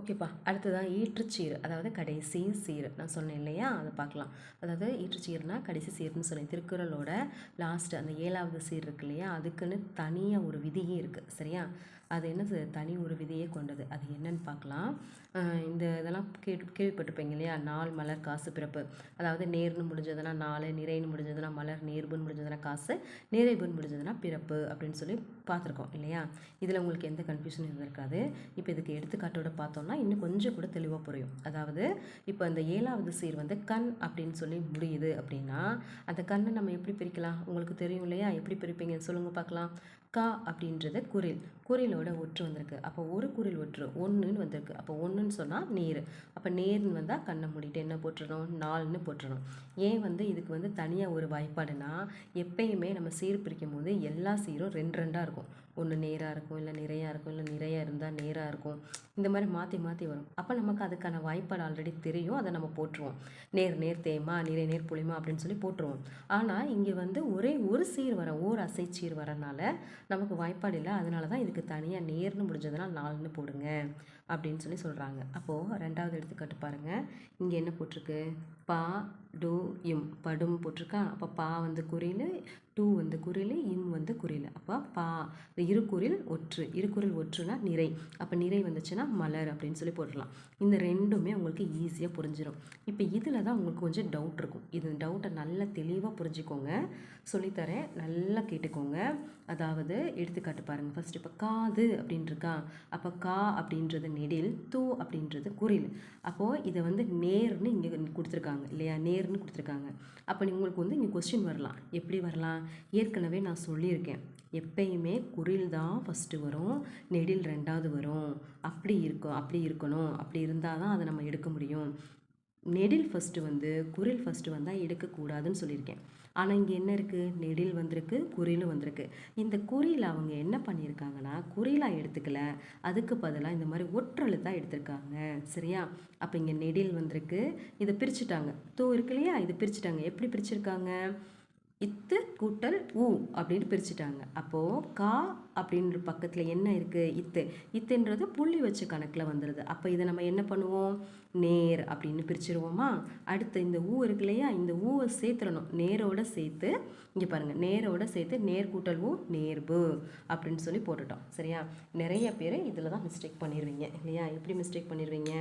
ஓகேப்பா. அடுத்ததான் ஈற்றுச்சீர் அதாவது கடைசி சீர். நான் சொன்னேன் இல்லையா? அதை பார்க்கலாம். அதாவது ஈற்றுச்சீர்னா கடைசி சீர்னு சொன்னேன் திருக்குறளோட லாஸ்ட் அந்த ஏழாவது சீர் இருக்கு இல்லையா? அதுக்குன்னு தனியாக ஒரு விதியே இருக்குது சரியா? அது என்னது? தனி ஒரு விதியே கொண்டது. அது என்னன்னு பார்க்கலாம். இந்த இதெல்லாம் கேட்டு கேள்விப்பட்டிருப்பீங்க இல்லையா? நாள் மலர் காசு பிறப்பு. அதாவது நேர்னு முடிஞ்சதுன்னா நாலு நிறைன்னு முடிஞ்சதுன்னா மலர் நேர்புன்னு முடிஞ்சதுன்னா காசு நிறைவுன்னு முடிஞ்சதுன்னா பிறப்பு அப்படின்னு சொல்லி பார்த்துருக்கோம் இல்லையா? இதில் உங்களுக்கு எந்த கன்ஃபியூஷனும் இருந்திருக்காது. இப்போ இதுக்கு எடுத்துக்காட்டோட பார்த்தோம்னா இன்னும் கொஞ்சம் கூட தெளிவாக புரியும். அதாவது இப்போ இந்த ஏழாவது சீர் வந்து கண் அப்படின்னு சொல்லி முடியுது அப்படின்னா அந்த கண்ணை நம்ம எப்படி பிரிக்கலாம்? உங்களுக்கு தெரியும் இல்லையா? எப்படி பிரிப்பீங்கன்னு சொல்லுங்க பார்க்கலாம். கா அப்படின்றது குரில். குரிலோட ஒற்று வந்திருக்கு. அப்போ ஒரு குரில் ஒற்று ஒன்றுன்னு வந்திருக்கு. அப்போ ஒன்றுன்னு சொன்னால் நேர். அப்போ நேர்னு வந்தால் கண்ணை மூடிட்டு என்ன போட்டுடணும் நாலுன்னு போட்டுடணும் ஏன் வந்து இதுக்கு வந்து தனியாக ஒரு வாய்ப்பாடுனா எப்பயுமே நம்ம சீர் பிரிக்கும் போது எல்லா சீரும் ரெண்டு ரெண்டாக இருக்கும். ஒன்று நேராக இருக்கும் இல்லை நிறையா இருக்கும் இல்லை நிறையா இருந்தால் நேராக இருக்கும். இந்த மாதிரி மாற்றி மாற்றி வரும். அப்போ நமக்கு அதுக்கான வாய்ப்பாடு ஆல்ரெடி தெரியும். அதை நம்ம போட்டுருவோம். நேர் நேர் தேய்மா நிறை நேர் புளிமா அப்படின்னு சொல்லி போட்டுருவோம். ஆனால் இங்கே வந்து ஒரே ஒரு சீர் வர ஓர் அசை சீர் வரனால நமக்கு வாய்ப்பாடு இல்லை அதனால தான் இதுக்கு தனியாக நேர்னு முடிஞ்சதுனால் நாலுன்னு போடுங்க அப்படின்னு சொல்லி சொல்கிறாங்க அப்போது ரெண்டாவது எடுத்துக்காட்டு பாருங்கள் இங்கே என்ன போட்டிருக்கு? பா டு இம். படும் போட்டிருக்கா? அப்போ பா வந்து குறியில் டூ வந்து குரில் இன் வந்து குரில் அப்போ பா. இந்த இருகுறில் ஒற்று. இருகுறில் ஒற்றுனா நிறை. அப்போ நிறை வந்துச்சுன்னா மலர் அப்படின்னு சொல்லி போட்டுடலாம். இந்த ரெண்டுமே உங்களுக்கு ஈஸியாக புரிஞ்சிடும் இப்போ இதில் தான் உங்களுக்கு கொஞ்சம் டவுட் இருக்கும். இது டவுட்டை நல்லா தெளிவாக புரிஞ்சுக்கோங்க. சொல்லித்தரேன். நல்லா கேட்டுக்கோங்க. அதாவது எடுத்துக்காட்டு பாருங்கள் ஃபஸ்ட் இப்போ காது அப்படின்ட்டுருக்கா இருக்கா அப்போ கா அப்படின்றது நெடில் தூ அப்படின்றது குரில் அப்போது இதை வந்து நேர்னு இங்கே கொடுத்துருக்காங்க. இல்லையா? நேர்னு கொடுத்துருக்காங்க. அப்போ உங்களுக்கு வந்து இங்கே கொஸ்டின் வரலாம். எப்படி வரலாம்? ஏற்கனவே நான் சொல்லியிருக்கேன். எப்பயுமே குறில் தான் ஃபஸ்ட்டு வரும் நெடில் ரெண்டாவது வரும். அப்படி இருக்கும் அப்படி இருக்கணும். அப்படி இருந்தால் தான் அதை நம்ம எடுக்க முடியும். நெடில் ஃபஸ்ட்டு வந்து குரில் ஃபஸ்ட்டு வந்தால் எடுக்கக்கூடாதுன்னு சொல்லியிருக்கேன். ஆனால் இங்கே என்ன இருக்குது நெடில் வந்திருக்கு குறிலும் வந்திருக்கு. இந்த குறியில் அவங்க என்ன பண்ணியிருக்காங்கன்னா குறிலாக எடுத்துக்கல. அதுக்கு பதிலாக இந்த மாதிரி ஒற்றெழுத்தாக எடுத்திருக்காங்க. சரியா? அப்போ இங்கே நெடில் வந்திருக்கு. இதை பிரிச்சுட்டாங்க. தூ இருக்கு இல்லையா? இதை பிரிச்சுட்டாங்க. எப்படி பிரிச்சிருக்காங்க? இத்து கூட்டல் ஊ அப்படின்னு பிரிச்சுட்டாங்க. அப்போது கா அப்படின்ற பக்கத்தில் என்ன இருக்குது இத்து. இத்துன்றது புள்ளி வச்ச கணக்கில் வந்துடுது அப்போ இதை நம்ம என்ன பண்ணுவோம்? நேர் அப்படின்னு பிரிச்சிருவோமா? அடுத்து இந்த ஊ இருக்கு இல்லையா? இந்த ஊவை சேர்த்துடணும். நேரோட சேர்த்து இங்கே பாருங்கள் நேரோட சேர்த்து நேர் கூட்டல் ஊ நேர்பு அப்படின்னு சொல்லி போட்டுட்டோம். சரியா? நிறைய பேர் இதில் தான் மிஸ்டேக் பண்ணிடுவீங்க இல்லையா? எப்படி மிஸ்டேக் பண்ணிடுவீங்க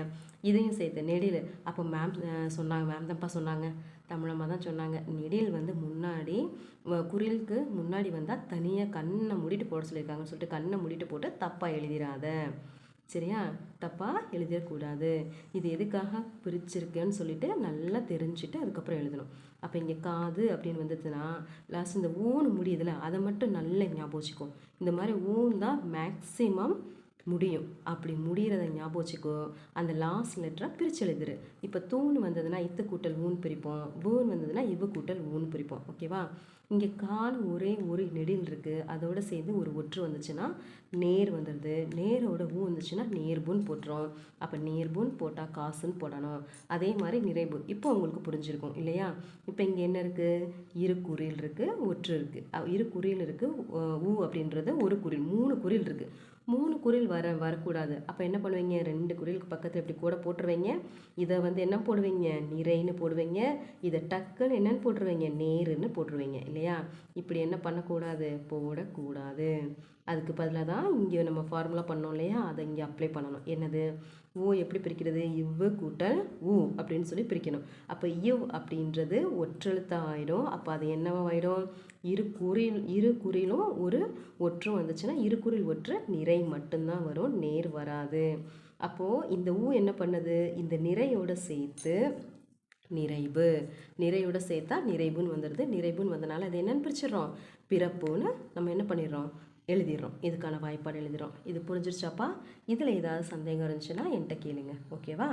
இதையும் சேர்த்து நெடில். அப்போ மேம் சொன்னாங்க மேம் தான்ப்பா சொன்னாங்க. தமிழம்மா தான் சொன்னாங்க. நெடில் வந்து முன்னாடி வ- குரிலுக்கு முன்னாடி வந்தால் தனியாக கண்ணை மூடிட்டு போட சொல்லியிருக்காங்கன்னு சொல்லிட்டு கண்ணை மூடிட்டு போட்டு தப்பாக எழுதிடாத சரியா? தப்பாக எழுதிடக்கூடாது. இது எதுக்காக பிரிச்சிருக்கேன்னு சொல்லிட்டு நல்லா தெரிஞ்சுட்டு அதுக்கப்புறம் எழுதணும். அப்போ இங்கே காது அப்படின்னு வந்ததுன்னா லாஸ்ட் இந்த ஊன்னு முடியுதுல அதை மட்டும் நல்லா ஞாபகம் வச்சுக்கும் இந்த மாதிரி ஊன் தான் மேக்ஸிமம் முடியும். அப்படி முடிகிறத ஞாபகம் வச்சுக்கோ. அந்த லாஸ்ட் லெட்டராக பிரித்து எழுதுரு. இப்போ தூண் வந்ததுன்னா இத்து கூட்டல் ஊன் பிரிப்போம். பூன் வந்ததுன்னா இவ்வு கூட்டல் ஊன் பிரிப்போம். ஓகேவா இங்கே கால் ஒரே ஒரு நெடில் இருக்குது அதோடு சேர்ந்து ஒரு ஒற்று வந்துச்சுன்னா நேர் வந்துடுது நேரோட ஊ வந்துச்சுன்னா நேர்பூன் போட்டுரும் அப்போ நேர்பூன் போட்டால் காசுன்னு போடணும். அதே மாதிரி நிறைவு இப்போ உங்களுக்கு புரிஞ்சிருக்கும் இல்லையா? இப்போ இங்கே என்ன இருக்குது இரு குறில் இருக்குது ஒற்று இருக்குது இரு குறில் இருக்குது ஊ அப்படின்றது ஒரு குறில் மூணு குறில் இருக்குது மூணு குரில் வர வரக்கூடாது. அப்போ என்ன பண்ணுவீங்க? ரெண்டு குரிலுக்கு பக்கத்தில் இப்படி கூட போட்டுருவீங்க. இதை வந்து என்ன போடுவீங்க? நிறைன்னு போடுவீங்க. இதை டக்குன்னு என்னன்னு போட்டுருவீங்க? நேருன்னு போட்டுருவீங்க. இல்லையா? இப்படி என்ன பண்ணக்கூடாது? போடக்கூடாது. அதுக்கு பதிலாக தான் இங்கே நம்ம ஃபார்முலா பண்ணோம் இல்லையா? அதை இங்கே அப்ளை பண்ணணும். என்னது? ஊ எப்படி பிரிக்கிறது? இவ்வு கூட்டல் ஊ அப்படின்னு சொல்லி பிரிக்கணும். அப்போ இவ் அப்படின்றது ஒற்றெழுத்தாக ஆகிடும் அப்போ அது என்னவாயிடும்? இரு குறில் இரு குறிலும் ஒரு ஒற்றும் வந்துச்சுன்னா இரு குறில் ஒற்று நிறை மட்டும்தான் வரும். நேர் வராது. அப்போது இந்த ஊ என்ன பண்ணுது? இந்த நிறையோட சேர்த்து நிறைவு. நிறையோட சேர்த்தா நிறைவுன்னு வந்துடுது நிறைவுன்னு வந்தனால அது என்னன்னு பிரிச்சிடுறோம். பிறப்புன்னு நம்ம என்ன பண்ணிடுறோம்? எழுதிடுறோம். இதுக்கான வாய்ப்பாடு எழுதிடுறோம். இது புரிஞ்சிருச்சாப்பா? இதில் ஏதாவது சந்தேகம் இருந்துச்சுன்னா என்கிட்ட கேளுங்க. ஓகேவா?